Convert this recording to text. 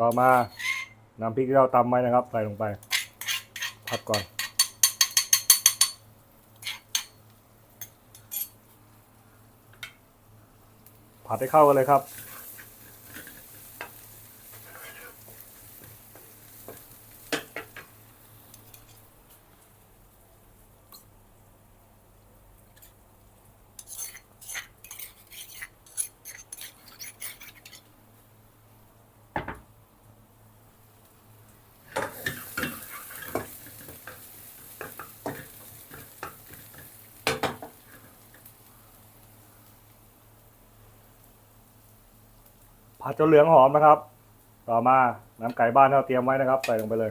ต่อมาน้ำพริกที่เราตำไว้นะครับ ใส่ลงไปพักก่อน ผัดให้เข้ากันเลยครับ ผัดจนเหลืองหอมนะครับ ต่อมาน้ำไก่บ้านที่เราเตรียมไว้นะครับ ใส่ลงไปเลย